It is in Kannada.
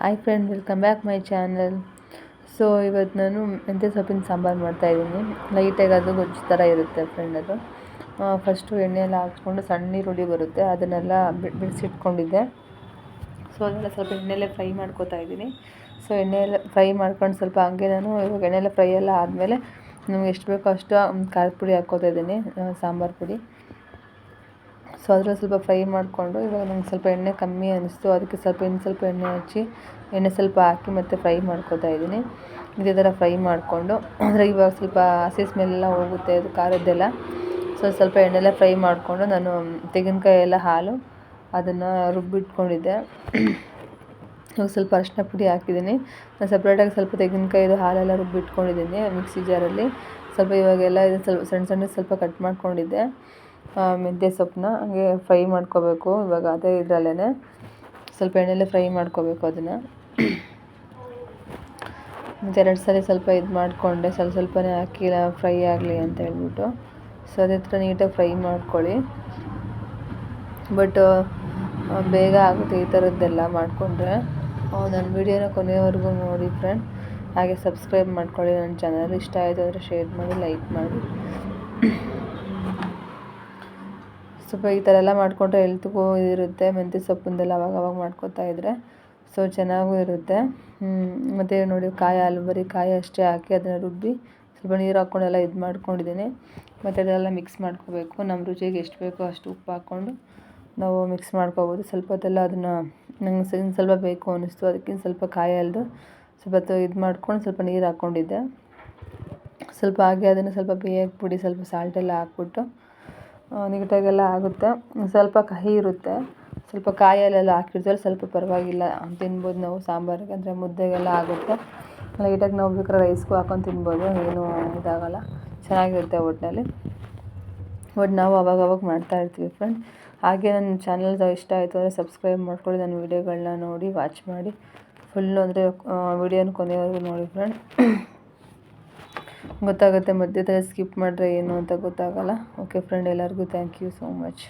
Hi friend welcome back my channel so ಇವತ್ತು ನಾನು ಮೆಂತ್ಯ ಸೊಪ್ಪಿನ ಸಾಂಬಾರು ಮಾಡ್ತಾಯಿದ್ದೀನಿ ಲೈಟಾಗಿ ಅದು ಗೊಜ್ಜು ಥರ ಇರುತ್ತೆ ಫ್ರೆಂಡ್ ಅದು. ಫಸ್ಟು ಎಣ್ಣೆಲ್ಲ ಹಾಕ್ಸ್ಕೊಂಡು ಸಣ್ಣ ಈರುಳ್ಳಿ ಬರುತ್ತೆ. ಅದನ್ನೆಲ್ಲ ಬಿಡಿಸಿಟ್ಕೊಂಡಿದ್ದೆ ಸೊ ಅದನ್ನೆಲ್ಲ ಸ್ವಲ್ಪ ಎಣ್ಣೆಲ್ಲೇ ಫ್ರೈ ಮಾಡ್ಕೋತಾ ಇದ್ದೀನಿ. ಸೊ ಎಣ್ಣೆಯೆಲ್ಲ ಫ್ರೈ ಮಾಡ್ಕೊಂಡು ಸ್ವಲ್ಪ ಹಂಗೆ ನಾನು ಇವಾಗ ಎಣ್ಣೆಲ್ಲ ಫ್ರೈ ಎಲ್ಲ ಆದಮೇಲೆ ನಮ್ಗೆ ಎಷ್ಟು ಬೇಕೋ ಅಷ್ಟು ಖಾರದ ಪುಡಿ ಹಾಕ್ಕೋತಾ ಇದ್ದೀನಿ ಸಾಂಬಾರು ಪುಡಿ. ಸೊ ಅದರಲ್ಲಿ ಸ್ವಲ್ಪ ಫ್ರೈ ಮಾಡಿಕೊಂಡು ಇವಾಗ ನಂಗೆ ಸ್ವಲ್ಪ ಎಣ್ಣೆ ಕಮ್ಮಿ ಅನ್ನಿಸ್ತು ಅದಕ್ಕೆ ಸ್ವಲ್ಪ ಇನ್ನು ಸ್ವಲ್ಪ ಎಣ್ಣೆ ಹಚ್ಚಿ, ಎಣ್ಣೆ ಸ್ವಲ್ಪ ಹಾಕಿ ಮತ್ತು ಫ್ರೈ ಮಾಡ್ಕೊತಾ ಇದ್ದೀನಿ. ಇದೇ ಥರ ಫ್ರೈ ಮಾಡಿಕೊಂಡು. ಅಂದರೆ ಇವಾಗ ಸ್ವಲ್ಪ ಹಸಿ ಸ್ಮೆಲ್ಲೆಲ್ಲ ಹೋಗುತ್ತೆ, ಅದು ಖಾರದ್ದೆಲ್ಲ. ಸೊ ಸ್ವಲ್ಪ ಎಣ್ಣೆಲ್ಲ ಫ್ರೈ ಮಾಡಿಕೊಂಡು ನಾನು ತೆಂಗಿನಕಾಯಿ ಎಲ್ಲ ಹಾಲು, ಅದನ್ನು ರುಬ್ಬಿಟ್ಕೊಂಡಿದ್ದೆ. ಇವಾಗ ಸ್ವಲ್ಪ ಅರಿಶಿನ ಪುಡಿ ಹಾಕಿದ್ದೀನಿ. ನಾನು ಸಪ್ರೇಟಾಗಿ ಸ್ವಲ್ಪ ತೆಂಗಿನಕಾಯಿದು ಹಾಲೆಲ್ಲ ರುಬ್ಬಿಟ್ಕೊಂಡಿದ್ದೀನಿ, ಮಿಕ್ಸಿ ಜಾರಲ್ಲಿ. ಸ್ವಲ್ಪ ಇವಾಗೆಲ್ಲ ಇದು ಸ್ವಲ್ಪ ಸಣ್ಣ ಸಣ್ಣ ಸ್ವಲ್ಪ ಕಟ್ ಮಾಡ್ಕೊಂಡಿದ್ದೆ. ಮೆಂತ್ಯ ಸೊಪ್ಪನ್ನ ಹಾಗೆ ಫ್ರೈ ಮಾಡ್ಕೋಬೇಕು. ಇವಾಗ ಅದೇ ಇದರಲ್ಲೇ ಸ್ವಲ್ಪ ಎಣ್ಣೆಲೆ ಫ್ರೈ ಮಾಡ್ಕೋಬೇಕು ಅದನ್ನು. ಮತ್ತು ಎರಡು ಸಲ ಸ್ವಲ್ಪ ಇದು ಮಾಡಿಕೊಂಡೆ. ಸ್ವಲ್ಪ ಸ್ವಲ್ಪನೇ ಹಾಕಿ ಫ್ರೈ ಆಗಲಿ ಅಂತ ಹೇಳ್ಬಿಟ್ಟು. ಸೊ ಅದೇ ಥರ ನೀಟಾಗಿ ಫ್ರೈ ಮಾಡ್ಕೊಳ್ಳಿ. ಬಟ್ ಬೇಗ ಆಗುತ್ತೆ ಈ ಥರದ್ದೆಲ್ಲ ಮಾಡಿಕೊಂಡ್ರೆ. ನನ್ನ ವಿಡಿಯೋನ ಕೊನೆಯವರೆಗೂ ನೋಡಿ ಫ್ರೆಂಡ್ ಹಾಗೆ ಸಬ್ಸ್ಕ್ರೈಬ್ ಮಾಡ್ಕೊಳ್ಳಿ. ನನ್ನ ಚಾನಲ್ ಇಷ್ಟ ಆಯಿತು ಅಂದರೆ ಶೇರ್ ಮಾಡಿ ಲೈಕ್ ಮಾಡಿ. ಸ್ವಲ್ಪ ಈ ಥರ ಎಲ್ಲ ಮಾಡಿಕೊಂಡ್ರೆ ಹೆಲ್ತ್ಗೂ ಇರುತ್ತೆ, ಮೆಂತ್ಯ ಸೊಪ್ಪಿಂದೆಲ್ಲ ಅವಾಗ ಅವಾಗ ಮಾಡ್ಕೊತಾ ಇದ್ದರೆ ಸೊ ಚೆನ್ನಾಗೂ ಇರುತ್ತೆ. ಮತ್ತು ನೋಡಿ, ಕಾಯಿ ಹಾಲು ಬರೀ ಕಾಯಿ ಅಷ್ಟೇ ಹಾಕಿ ಅದನ್ನು ರುಬ್ಬಿ ಸ್ವಲ್ಪ ನೀರು ಹಾಕ್ಕೊಂಡೆಲ್ಲ ಇದು ಮಾಡ್ಕೊಂಡಿದ್ದೀನಿ. ಮತ್ತು ಅದೆಲ್ಲ ಮಿಕ್ಸ್ ಮಾಡ್ಕೋಬೇಕು. ನಮ್ಮ ರುಚಿಗೆ ಎಷ್ಟು ಬೇಕೋ ಅಷ್ಟು ಉಪ್ಪು ಹಾಕ್ಕೊಂಡು ನಾವು ಮಿಕ್ಸ್ ಮಾಡ್ಕೋಬೋದು. ಸ್ವಲ್ಪ ಹೊತ್ತೆಲ್ಲ ಅದನ್ನು ನಂಗೆ ಇನ್ನು ಸ್ವಲ್ಪ ಬೇಕು ಅನ್ನಿಸ್ತು. ಅದಕ್ಕಿಂತ ಸ್ವಲ್ಪ ಕಾಯಿ ಅಲ್ದು ಸ್ವಲ್ಪ ಇದು ಮಾಡ್ಕೊಂಡು ಸ್ವಲ್ಪ ನೀರು ಹಾಕ್ಕೊಂಡಿದ್ದೆ. ಸ್ವಲ್ಪ ಹಾಗೆ ಅದನ್ನು ಸ್ವಲ್ಪ ಬೇಯಕ್ಕೆ ಬಿಡಿ, ಸ್ವಲ್ಪ ಸಾಲ್ಟೆಲ್ಲ ಹಾಕ್ಬಿಟ್ಟು ನೀಟಾಗೆಲ್ಲ ಆಗುತ್ತೆ. ಸ್ವಲ್ಪ ಕಹಿ ಇರುತ್ತೆ. ಸ್ವಲ್ಪ ಕಾಯಲ್ಲೆಲ್ಲ ಹಾಕಿರ್ತೀವಲ್ಲ ಸ್ವಲ್ಪ ಪರವಾಗಿಲ್ಲ ತಿನ್ಬೋದು ನಾವು. ಸಾಂಬಾರಿಗೆ ಅಂದರೆ ಮುದ್ದೆಗೆಲ್ಲ ಆಗುತ್ತೆ. ಲೈಟಾಗಿ ನಾವು ಬೇಕಾದ್ರೆ ರೈಸ್ಗೂ ಹಾಕೊಂಡು ತಿನ್ಬೋದು. ಏನೂ ಇದಾಗಲ್ಲ. ಚೆನ್ನಾಗಿರುತ್ತೆ ಒಟ್ಟಿನಲ್ಲಿ ಬಟ್ ನಾವು ಅವಾಗ ಅವಾಗ ಮಾಡ್ತಾ ಇರ್ತೀವಿ ಫ್ರೆಂಡ್ ಹಾಗೆ ನನ್ನ ಚಾನಲ್ ಇಷ್ಟ ಆಯಿತು ಅಂದರೆ ಸಬ್ಸ್ಕ್ರೈಬ್ ಮಾಡ್ಕೊಳ್ಳಿ. ನನ್ನ ವೀಡಿಯೋಗಳನ್ನ ನೋಡಿ ವಾಚ್ ಮಾಡಿ. ಫುಲ್ಲು ಅಂದರೆ ವೀಡಿಯೋನ ಕೊನೆಯವರೆಗೂ ನೋಡಿ ಫ್ರೆಂಡ್ ಗೊತ್ತಾಗುತ್ತೆ ಮಧ್ಯದಲ್ಲಿ ಸ್ಕಿಪ್ ಮಾಡಿದ್ರೆ ಏನು ಅಂತ ಗೊತ್ತಾಗಲ್ಲ. ಓಕೆ ಫ್ರೆಂಡ್ ಎಲ್ಲರಿಗೂ ಥ್ಯಾಂಕ್ ಯು ಸೋ ಮಚ್